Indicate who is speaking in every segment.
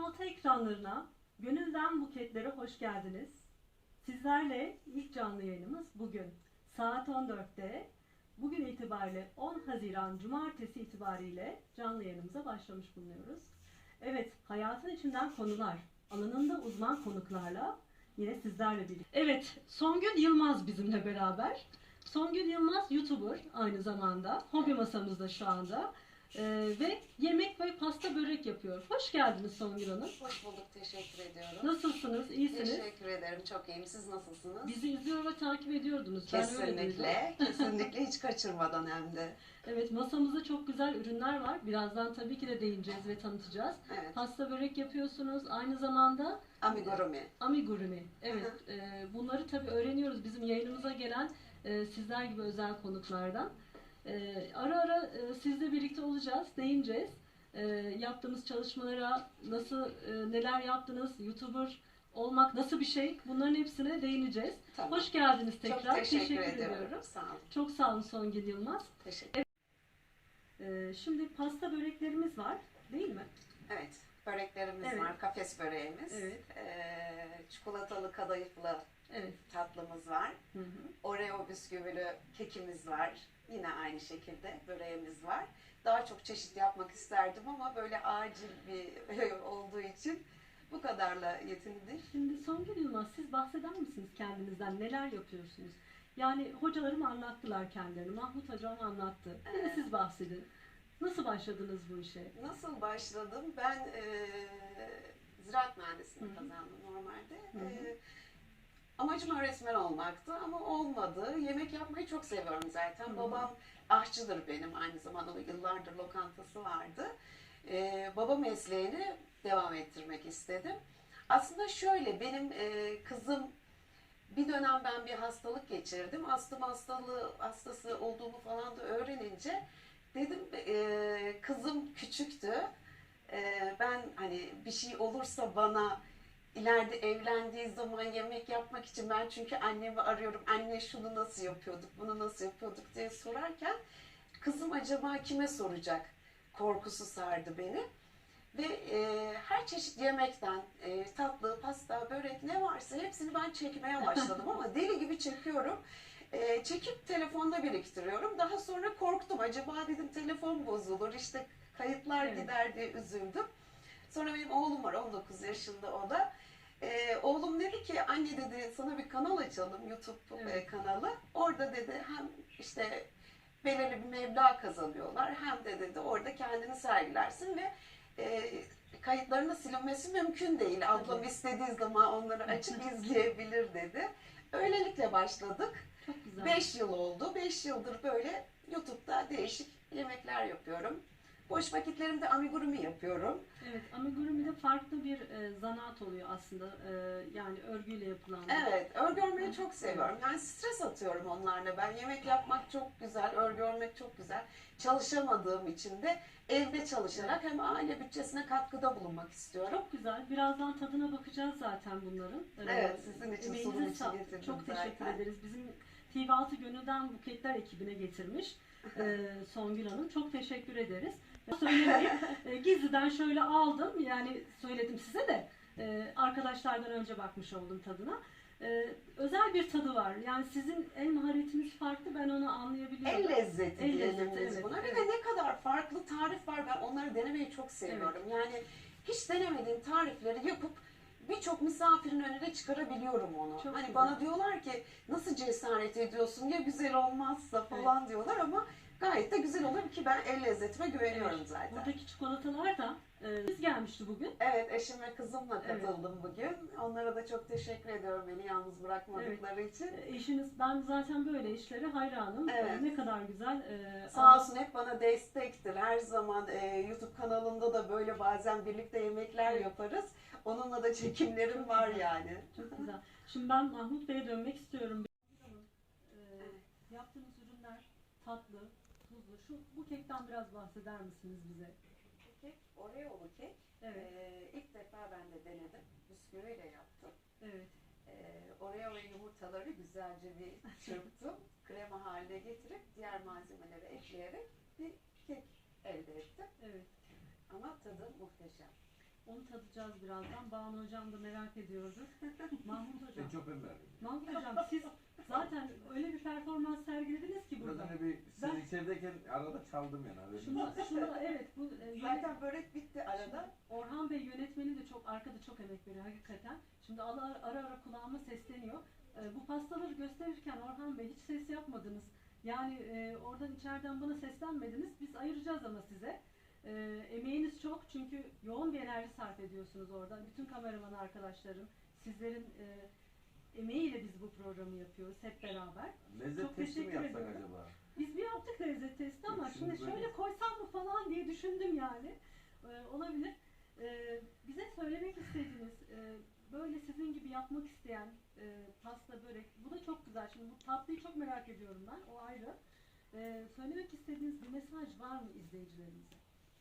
Speaker 1: TV6 ekranlarına Gönülden Buketlere hoş geldiniz. Sizlerle ilk canlı yayınımız bugün saat 14'te. Bugün itibariyle 10 Haziran Cumartesi itibariyle canlı yayınımıza başlamış bulunuyoruz. Evet, hayatın içinden konular, alanında uzman konuklarla yine sizlerle birlikte. Evet, Songül Yılmaz bizimle beraber. Songül Yılmaz YouTuber aynı zamanda. Hobi masamızda şu anda. Ee, ve yemek ve pasta börek yapıyor. Hoş geldiniz Songül Hanım.
Speaker 2: Hoş bulduk, teşekkür ediyorum.
Speaker 1: Nasılsınız? İyisiniz?
Speaker 2: Teşekkür ederim, çok iyiyim. Siz nasılsınız?
Speaker 1: Bizi izliyor ve takip ediyordunuz. Ben öyle duydum.
Speaker 2: kesinlikle, kesinlikle hiç kaçırmadan hem de.
Speaker 1: Evet masamızda çok güzel ürünler var. Birazdan tabii ki de değineceğiz ve tanıtacağız.
Speaker 2: Evet,
Speaker 1: Pasta börek yapıyorsunuz. Aynı zamanda
Speaker 2: amigurumi.
Speaker 1: amigurumi. Evet e, bunları tabii öğreniyoruz bizim yayınımıza gelen e, sizler gibi özel konuklardan. E, ara ara e, sizle birlikte olacağız, değineceğiz. E, yaptığımız çalışmalara nasıl, e, neler yaptınız, YouTuber olmak nasıl bir şey bunların hepsine değineceğiz.
Speaker 2: Tamam.
Speaker 1: Hoş geldiniz tekrar.
Speaker 2: çok teşekkür, ediyorum.
Speaker 1: ediyorum.
Speaker 2: Sağ olun.
Speaker 1: Çok sağ olun Songül Yılmaz.
Speaker 2: Teşekkür
Speaker 1: Ee, şimdi pasta böreklerimiz var değil mi?
Speaker 2: Evet, böreklerimiz
Speaker 1: Evet.
Speaker 2: var, kafes böreğimiz.
Speaker 1: Evet.
Speaker 2: Ee, çikolatalı kadayıflı
Speaker 1: Evet.
Speaker 2: tatlımız var.
Speaker 1: Hı hı.
Speaker 2: Oreo bisküvili kekimiz var. Yine aynı şekilde böreğimiz var. Daha çok çeşit yapmak isterdim ama böyle acil bir olduğu için bu kadarla yetindik.
Speaker 1: Şimdi Songül Yılmaz siz bahseder misiniz kendinizden? Neler yapıyorsunuz? Yani hocalarım anlattılar kendilerini. Mahmut hocam anlattı.
Speaker 2: Evet.
Speaker 1: siz bahsedin. Nasıl başladınız bu işe?
Speaker 2: Nasıl başladım? Ben e, ziraat mühendisliği
Speaker 1: Hı hı.
Speaker 2: kazandım normalde.
Speaker 1: Hı hı.
Speaker 2: E, amacım öğretmen olmaktı ama olmadı. Yemek yapmayı çok seviyorum zaten.
Speaker 1: Hı.
Speaker 2: Babam aşçıdır benim aynı zamanda. O yıllardır lokantası vardı. E, baba mesleğini devam ettirmek istedim. Aslında şöyle benim e, kızım bir dönem ben bir hastalık geçirdim. Astım hastalığı hastası olduğumu falan da öğrenince dedim e, kızım küçüktü. E, ben hani bir şey olursa bana ileride evlendiği zaman yemek yapmak için ben çünkü annemi arıyorum. Anne şunu nasıl yapıyorduk, bunu nasıl yapıyorduk diye sorarken kızım acaba kime soracak korkusu sardı beni. Ve e, her çeşit yemekten e, tatlı, pasta, börek ne varsa hepsini ben çekmeye başladım ama deli gibi çekiyorum. E, çekip telefonda biriktiriyorum. Daha sonra korktum. Acaba dedim telefon bozulur, işte kayıtlar
Speaker 1: Evet.
Speaker 2: gider diye üzüldüm. Sonra benim oğlum var 19 yaşında o da. E, oğlum dedi ki anne dedi sana bir kanal açalım YouTube
Speaker 1: Evet.
Speaker 2: e, kanalı. Orada dedi hem işte belirli bir meblağ kazanıyorlar hem de dedi orada kendini sergilersin ve e, kayıtlarının silinmesi mümkün değil. Ablam
Speaker 1: Tabii.
Speaker 2: istediği zaman onları açıp izleyebilir dedi. Öylelikle başladık.
Speaker 1: Çok güzel.
Speaker 2: 5 yıl oldu. 5 yıldır böyle YouTube'da değişik yemekler yapıyorum. Boş vakitlerimde amigurumi yapıyorum.
Speaker 1: Evet, amigurumi'de farklı bir e, zanaat oluyor aslında. E, yani örgüyle yapılan.
Speaker 2: Evet, örgü örmeyi çok seviyorum. Yani stres atıyorum onlarla. Ben yemek yapmak çok güzel, örgü örmek çok güzel. Çalışamadığım için de evde çalışarak hem aile bütçesine katkıda bulunmak istiyorum.
Speaker 1: Çok güzel. Birazdan tadına bakacağız zaten bunların. Ee,
Speaker 2: Evet, sizin için sunum için getirdim
Speaker 1: Çok teşekkür
Speaker 2: zaten.
Speaker 1: ederiz. Bizim TV6 Gönülden Buketler ekibine getirmiş e, Songül Hanım. Çok teşekkür ederiz. Söylemeyeyim. E, gizliden şöyle aldım. Yani söyledim size de. e, arkadaşlardan önce bakmış oldum tadına. E, özel bir tadı var. Yani sizin el maharetiniz farklı. Ben onu anlayabiliyorum.
Speaker 2: El lezzeti
Speaker 1: El
Speaker 2: diyelim
Speaker 1: lezzeti,
Speaker 2: biz
Speaker 1: evet,
Speaker 2: buna. Bir
Speaker 1: evet.
Speaker 2: de ne kadar farklı tarif var ben onları denemeyi çok seviyorum. Yani hiç denemediğim tarifleri yapıp birçok misafirin önüne çıkarabiliyorum onu.
Speaker 1: Çok
Speaker 2: hani
Speaker 1: güzel.
Speaker 2: bana diyorlar ki nasıl cesaret ediyorsun ya güzel olmazsa falan diyorlar ama gayet de güzel olur ki ben el lezzetime güveniyorum
Speaker 1: Evet,
Speaker 2: zaten.
Speaker 1: Buradaki çikolatalar da e, biz gelmişti bugün.
Speaker 2: Evet eşim ve kızımla
Speaker 1: Evet.
Speaker 2: katıldım bugün. Onlara da çok teşekkür ediyorum beni yalnız bırakmadıkları için.
Speaker 1: E, Eşiniz, ben zaten böyle işlere hayranım. E,
Speaker 2: Evet.
Speaker 1: Ne kadar güzel. e,
Speaker 2: Sağ olsun hep bana destektir. Her zaman e, YouTube kanalında da böyle bazen birlikte yemekler
Speaker 1: Evet.
Speaker 2: yaparız. Onunla da çekimlerim var yani.
Speaker 1: Çok güzel. Şimdi ben Mahmut Bey'e dönmek istiyorum. Ee, yaptığınız ürünler tatlı. Şu bu kekten biraz bahseder misiniz bize?
Speaker 2: Kek, Oreo'lu kek.
Speaker 1: Evet,
Speaker 2: E, ilk defa ben de denedim. Bisküviyle yaptım.
Speaker 1: evet.
Speaker 2: E, Oreo ve yumurtaları güzelce bir çırptım. Krema haline getirip diğer malzemeleri ekleyerek bir kek elde ettim.
Speaker 1: Evet.
Speaker 2: Ama tadı muhteşem.
Speaker 1: Onu tadacağız birazdan. Banu Hocam da merak ediyordu. Mahmut Hocam.
Speaker 3: En çok ben.
Speaker 1: Mahmut Hocam siz zaten öyle bir performans sergilediniz ki
Speaker 3: Biraz
Speaker 1: burada.
Speaker 3: hani bir
Speaker 1: Ben-
Speaker 3: siz içerideyken arada çaldım yani.
Speaker 1: Şunu, şunu evet bu e, yönet-
Speaker 2: Zaten börek bitti arada.
Speaker 1: Orhan Bey yönetmeni de çok arkada çok emek veriyor hakikaten. Şimdi ara ara, ara kulağıma sesleniyor. E, bu pastaları gösterirken Orhan Bey hiç ses yapmadınız. Yani e, oradan içeriden bana seslenmediniz. Biz ayıracağız ama size. E, emeğiniz çok çünkü yoğun bir enerji sarf ediyorsunuz orada. Bütün kameraman arkadaşlarım, sizlerin e, emeğiyle biz bu programı yapıyoruz hep beraber.
Speaker 3: Lezzet
Speaker 1: Çok
Speaker 3: testi mi
Speaker 1: teşekkür
Speaker 3: yapsak
Speaker 1: ediyorum.
Speaker 3: acaba?
Speaker 1: Biz bir yaptık lezzet testi ama
Speaker 3: Yok,
Speaker 1: şimdi
Speaker 3: şimdi
Speaker 1: şöyle
Speaker 3: böyle-
Speaker 1: koysam mı falan diye düşündüm yani. Ee, olabilir. Ee, bize söylemek istediğiniz, e, böyle sizin gibi yapmak isteyen e, pasta, börek, bu da çok güzel. Şimdi bu tatlıyı çok merak ediyorum ben, o ayrı. Ee, söylemek istediğiniz bir mesaj var mı izleyicilerimize?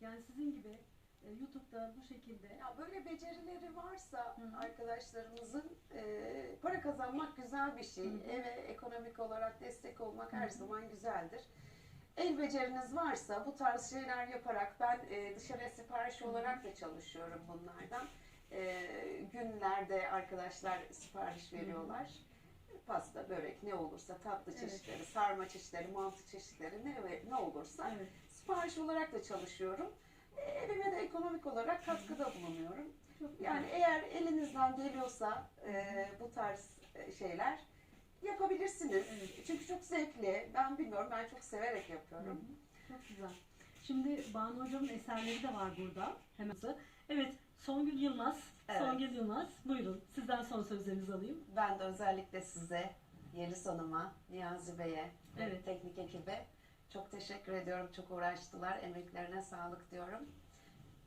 Speaker 1: Yani sizin gibi e, YouTube'da bu şekilde
Speaker 2: Ya böyle becerileri varsa
Speaker 1: Hı
Speaker 2: arkadaşlarımızın e, para kazanmak güzel bir şey.
Speaker 1: Hı.
Speaker 2: Eve ekonomik olarak destek olmak her zaman güzeldir. El beceriniz varsa bu tarz şeyler yaparak ben e, dışarıya sipariş olarak da çalışıyorum bunlardan. E, günlerde arkadaşlar sipariş veriyorlar. Pasta, börek ne olursa tatlı çeşitleri, sarma çeşitleri, mantı çeşitleri ne, ne olursa
Speaker 1: evet,
Speaker 2: sipariş olarak da çalışıyorum. E, Evime de ekonomik olarak katkıda bulunuyorum. Yani eğer elinizden geliyorsa e, bu tarz e, şeyler yapabilirsiniz.
Speaker 1: Evet.
Speaker 2: Çünkü çok zevkli. Ben bilmiyorum, ben çok severek yapıyorum.
Speaker 1: hı, Çok güzel. Şimdi Banu Hocam'ın eserleri de var burada. Hemen. Evet, Songül Yılmaz.
Speaker 2: Evet.
Speaker 1: Songül Yılmaz. Buyurun. Sizden son sözlerinizi alayım.
Speaker 2: Ben de özellikle size, Yeliz Hanım'a, Niyazi Bey'e, ve
Speaker 1: Evet.
Speaker 2: teknik ekibe çok teşekkür ediyorum. Çok uğraştılar. Emeklerine sağlık diyorum.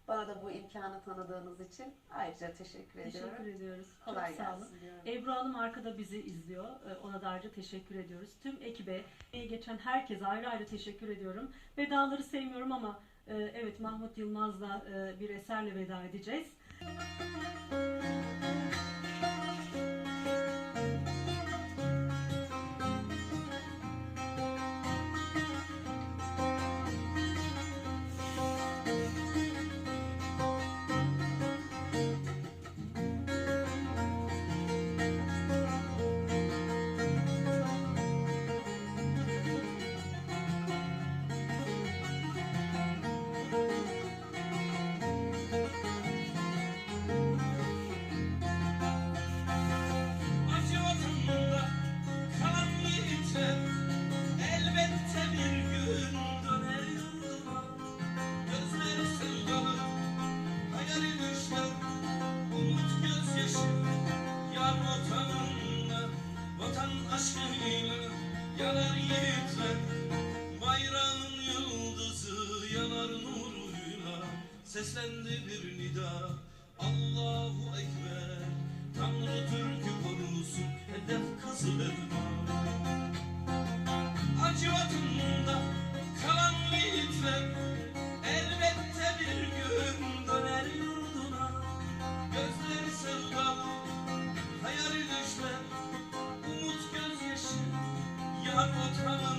Speaker 2: Bana da bu imkanı tanıdığınız için ayrıca teşekkür ediyorum.
Speaker 1: Teşekkür ediyoruz.
Speaker 2: Kolay
Speaker 1: Çok sağ olun.
Speaker 2: gelsin diyorum.
Speaker 1: Ebru Hanım arkada bizi izliyor. Ee, Ona da ayrıca teşekkür ediyoruz. Tüm ekibe, geçen herkese ayrı ayrı teşekkür ediyorum. Vedaları sevmiyorum ama e, evet Mahmut Yılmaz'la e, bir eserle veda edeceğiz.
Speaker 4: Acı Come on, come.